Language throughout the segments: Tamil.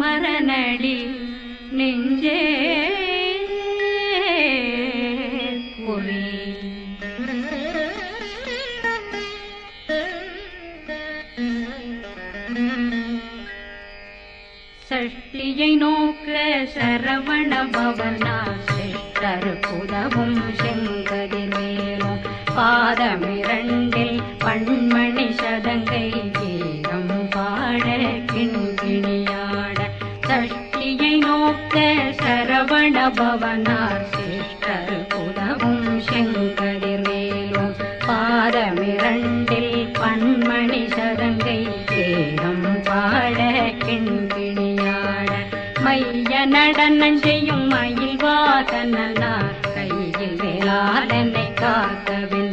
குமரனடி நெஞ்சே பொறி. சஷ்டியை நோக்க சரவண பவனா சிஷ்டர் புதவும் செங்கதிர் மேலும் பாதமிரண்டு பவனார் சிஷ்டர் புதவும் செங்கதிர் மேலும் பாதமிரண்டில் பண்மணி சதங்கை கீதம் பாட கிண்கிணியாட மைய நடனம் செய்யும் மயில் வாசனார் கையில் வேளாதனை காக்கவில்லை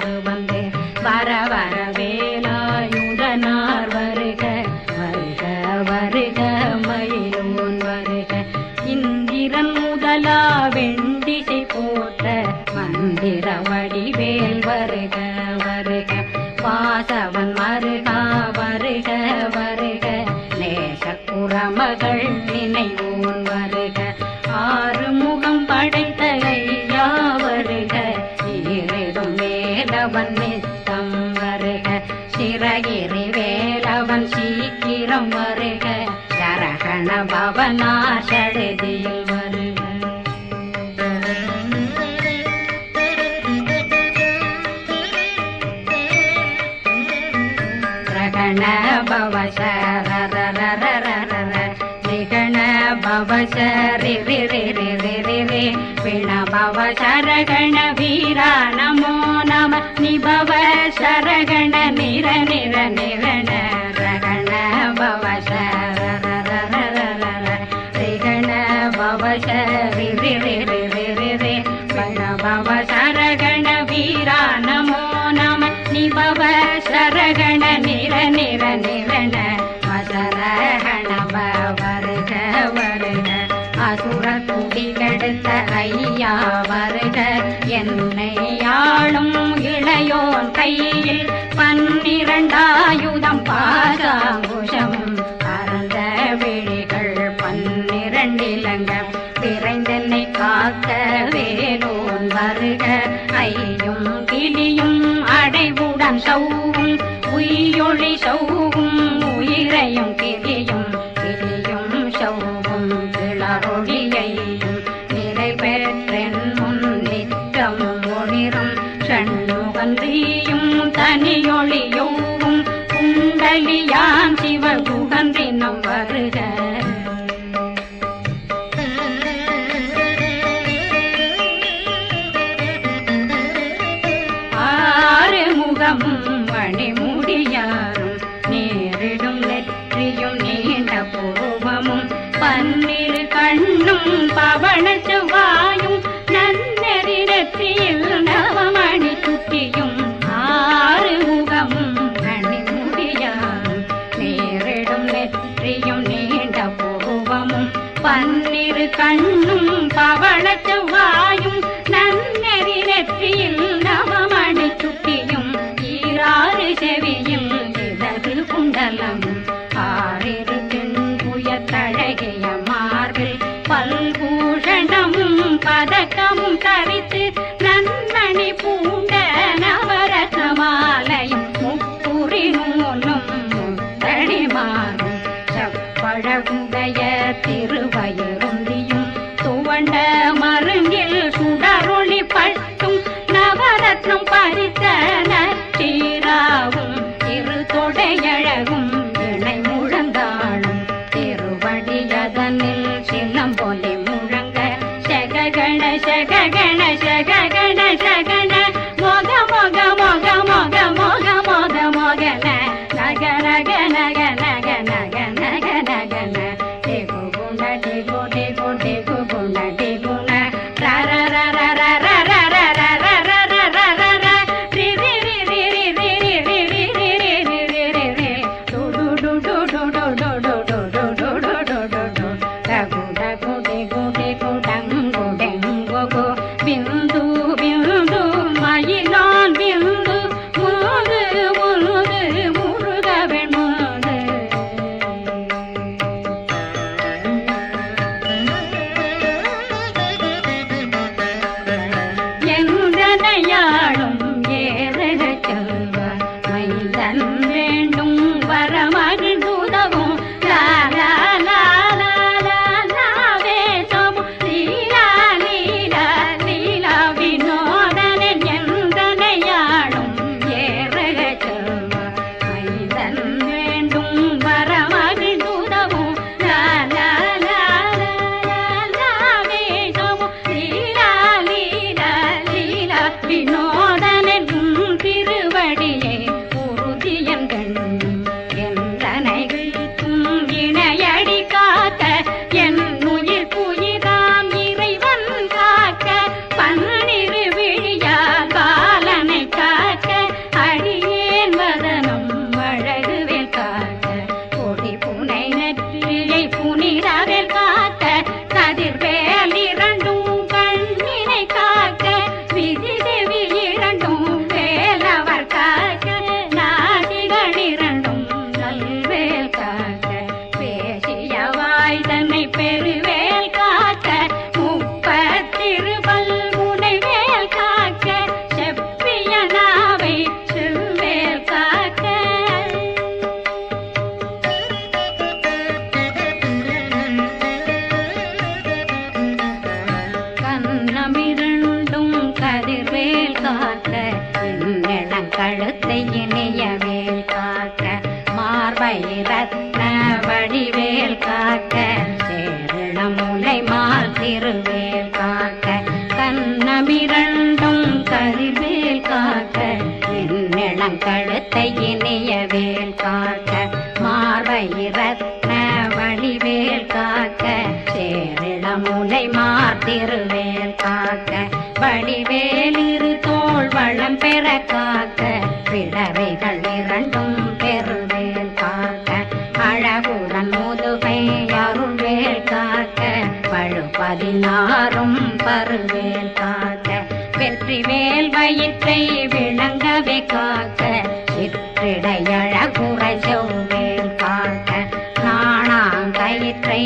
வேலவன் நிர நிரண ரகண பவ ரிகண பவ சரி பவ சரகண வீரா நமோ நம நிபவ சரகண நிர நிர நிரண மசரகண வருக வருக அசுர குடிகெடுத்த ஐயா வருக என்னை ஆளும் இளையோன் கையில் பாசாங்குஷம் பரந்த விழிகள் பன்னிரண்டிலங்க விரைந்தென்னை காக்க வேலோன் வருக. ஐயும் கிளியும் அடைவுடன் சௌவும் உயிரொளி சௌவும் உயிரையும் கிளியும் கிளியும் முகமும் மணிமுடியாரும் நேரிடும் நெற்றியும் நீண்ட பூவமும் பன்னிரு கண்ணும் பவள செவ்வாயும். நன்னெறி நவமணி சுட்டியும் ஆறு முகமும் மணிமுடியாரும் நேரிடும் நெற்றியும் நீண்ட பூவமும் பன்னிரு கண்ணும் பவள ಕತ್ರಿನೋ time. என்னிடம் கழுத்தை இணைய வேல் காக்க மார்பை வழிவேல் காக்க சேரிடமுனை முலை மாத்திருவேல் காக்க வடிவேல் இரு தோள் வளம் பெற காக்க பிடவைகள் இரண்டும் பெருவேல் காக்க அழகுடன் முதுகை அருள்வேல் காக்க பழு பதினாறும் பருவேல் காக்க வெற்றி வேல் வயிற்றை விளங்கவே காக்க சிற்றிடையழகுறை செவ்வேல் காக்க நாணாங்கயிற்றை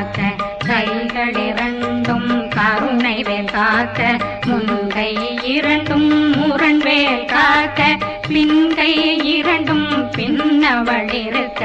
காக்க கைகள் இரண்டும் கருணை வேல் காக்க முன்கை இரண்டும் முரண்வேல் காக்க பின்கை இரண்டும் பின்னவள் இருக்க.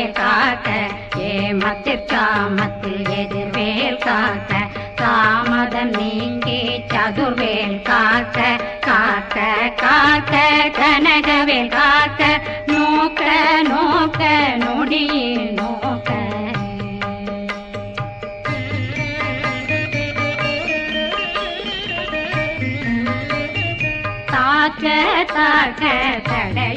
அணையவே காக்க ஏமத்திற்காமத்தில் எதிர்வேல் காத்த தாமதம் நீங்கி சதுர்வேல் காத்த காத்த காத்த கனகவேல் காத்த நோக்க நோக்க நொடியில் நோக்க. தாக்க தாக்க தடையற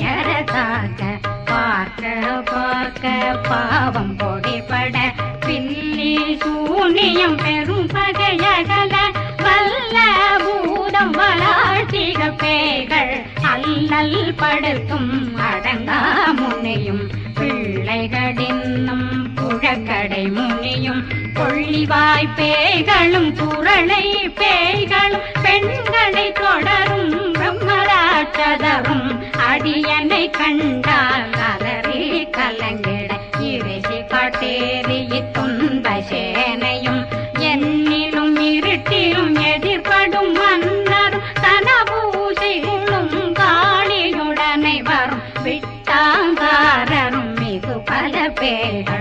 பார்க்க பார்க்க பாவம் பொடிபட. பின்னி சூனியம் பெரும் பகையகல வல்ல பூதம் வளாழ்த்திக பேய்கள். அல்லல் படுத்தும் அடங்கா முனையும். பிள்ளைகளின்னும் புழக்கடை முனியும். கொள்ளிவாய் பேய்களும் குரளை பேய்களும். பெண்களை தொடரும் பிரம்மராட்சதரும். அடியனை கண்டால் ಬೇಡ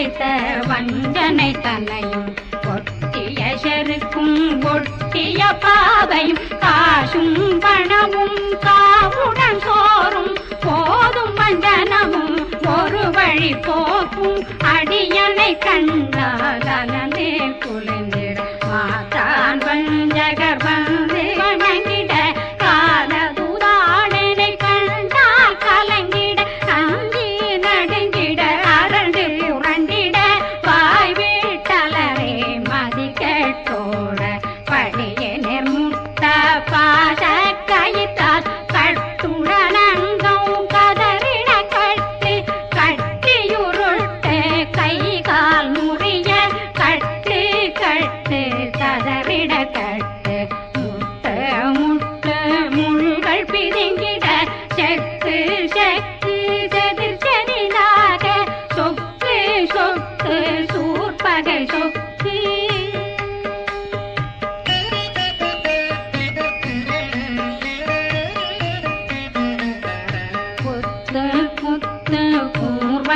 மனையில் வஞ்சனை தன்னையும் ஒட்டிய செருக்கும் ஒட்டிய பாவையும் காசும் பணமும் காவுடன் சோறும். போதும் வஞ்சனமும் ஒரு வழி போக்கும். அடியனை கண்டால் அலனே குளிந்திட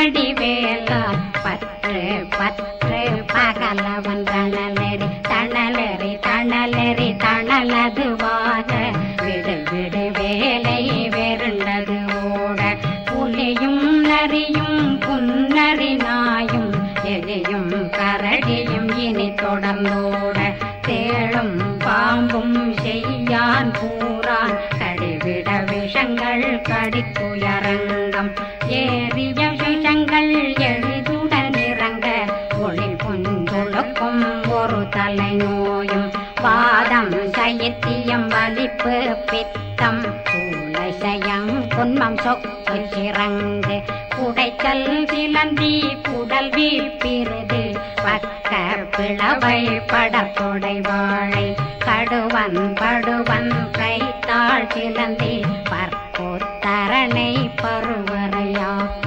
கூர்வடி வேலால் பற்று பற்று தலை நோயும் பாதம் சயத்தியம் வலிப்பு பித்தம் பூலசயம் புன்மம் சொக்கு சிறங்கு குடைச்சல் சிலந்தி குடல் வீழ்பிருது பக்க பிளவை படத்தொடை வாழை கடுவன் படுவன் கைத்தாள் சிலந்தி பற்போத்தரணை பருவரையாக்கும்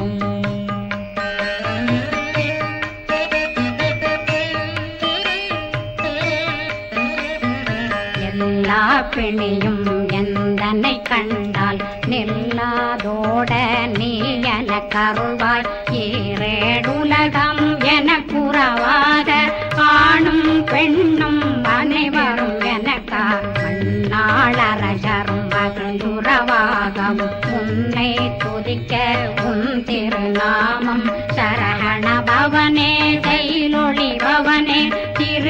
பிணியும் எந்தனை கண்டால் நில்லாதோட நீ என கருவாய். ஈரேடுலகம் என குறவாக ஆணும் பெண்ணும் அனைவரும் எனக்கா மண்ணாளரசரும் மகிழ்ந்துறவாகம். உன்னை துதிக்க உன் திருநாமம். சரகண பவனே செயலொளி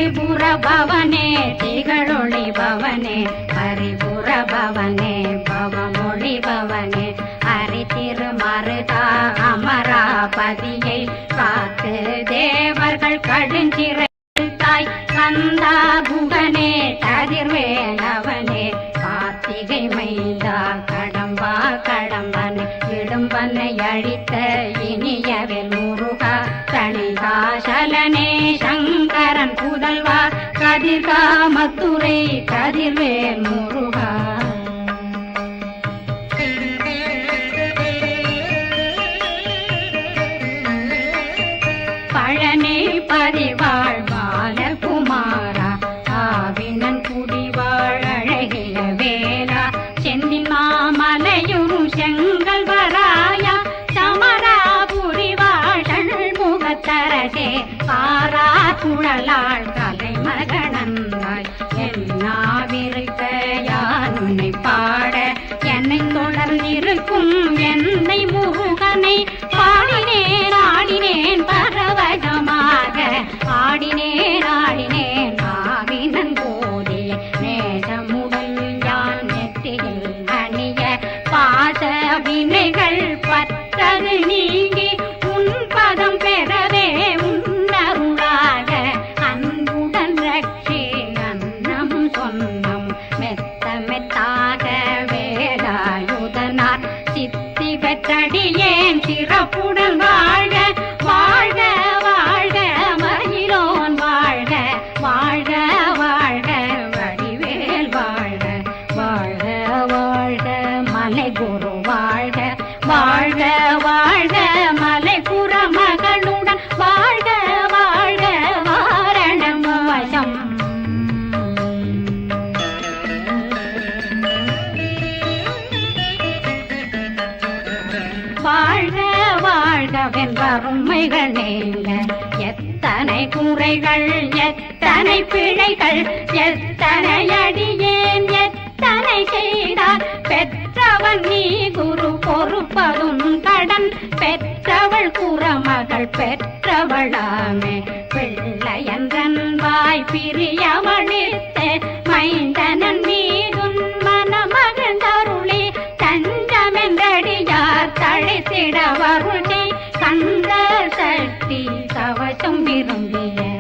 பரிபுர பவனே திகழொளி பவனே பரிபுர பவனே பவமொழி பவனே. ஹரி திருமருகா அமராபதியை காத்து தேவர்கள் கடுஞ்சிறை தாய் கந்தா புகனே கதிர்வேலவனே கார்த்திகை மைந்தா கடம்பா கடம்பன் இடும்பனை அழித்த கதிர் காமத்துறை கதிர்வேல் முருகா. வாழ்கவென்றருமைகள் நீங்க. எத்தனை குறைகள் எத்தனை பிழைகள் எத்தனை அடியேன் எத்தனை செய்தார். பெற்றவன் நீ குரு பொறுப்பதும் கடன். பெற்றவள் குறமகள் பெற்றவளாமே. பிள்ளையன்றன் வாய் பிரியவழித்த மைந்தனன் மீதுன் மனமகந்தருளி தஞ்சமென்றடியார் தழைத்திட வருள் சக்தி விரும்பிய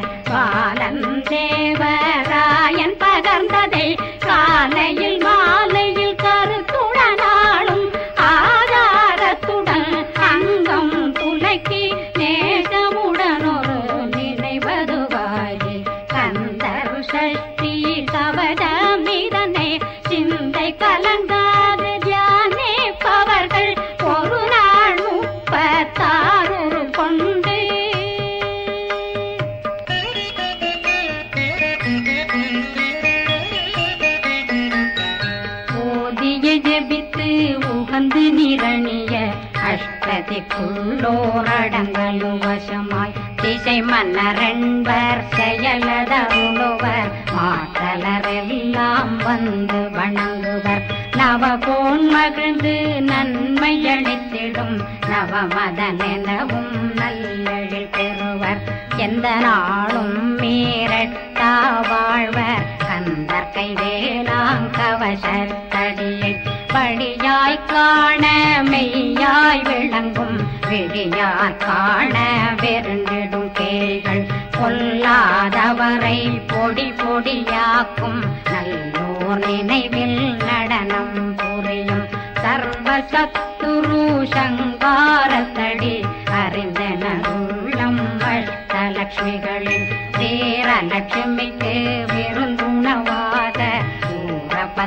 ஓதிய நிரணிய அஷ்ட திக்குள்ளோரடங்கலும் வசமாய். திசை மன்னரண்பர் செயலதருளுவர் மாற்றலரெல்லாம் வந்து வணங்குவர். நவகோன் மகிழ்ந்து நன்மை அளித்திடும் நவமதனெனவும் நல்லெழில் பெறுவர். எந்த நாளும் மீறட்டா வாழ்வர் கந்தற்கை வேளாங்கவசத்தடியை வழியாய் காண மெய்யாய் விளங்கும். விழியார் காண வெருண்டிடும் கேள்கள் பொல்லாதவரை பொடி பொடியாக்கும். நல்லோர் நினைவில் நடனம் புரியும் சர்வ சத்துரு சங்காரத்தடி. அறிந்தன அறிந்தனருள்ளம் அஷ்டலட்சுமிகளில் சேரலட்சுமிக்கு விரு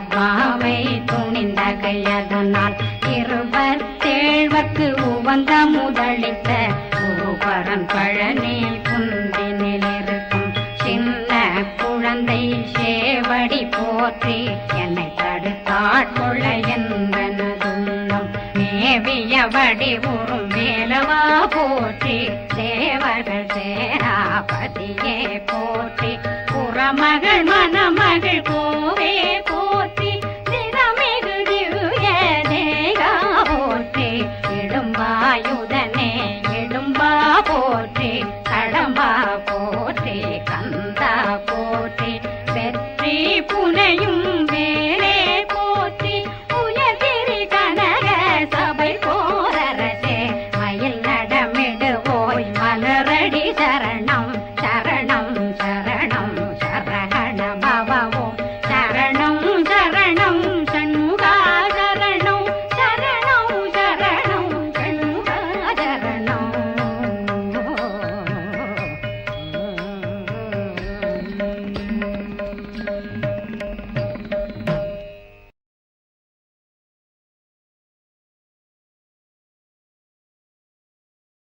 சூர பத்மாவை துணிந்த கையதனால் இருபத்தேழ்வர்க்கு உவந்த முதலித்த குருபரன் பழனில் குந்தினில் இருக்கும் சின்ன குழந்தை சேவடி போற்றி என்னை தடுத்தாட்கொள்ள என்பனதுள்ளம். மேவியபடி ஒரு மேலவா போற்றி தேவர்கள் சேராபதியே போற்றி. புறமகள் மணமகள் போ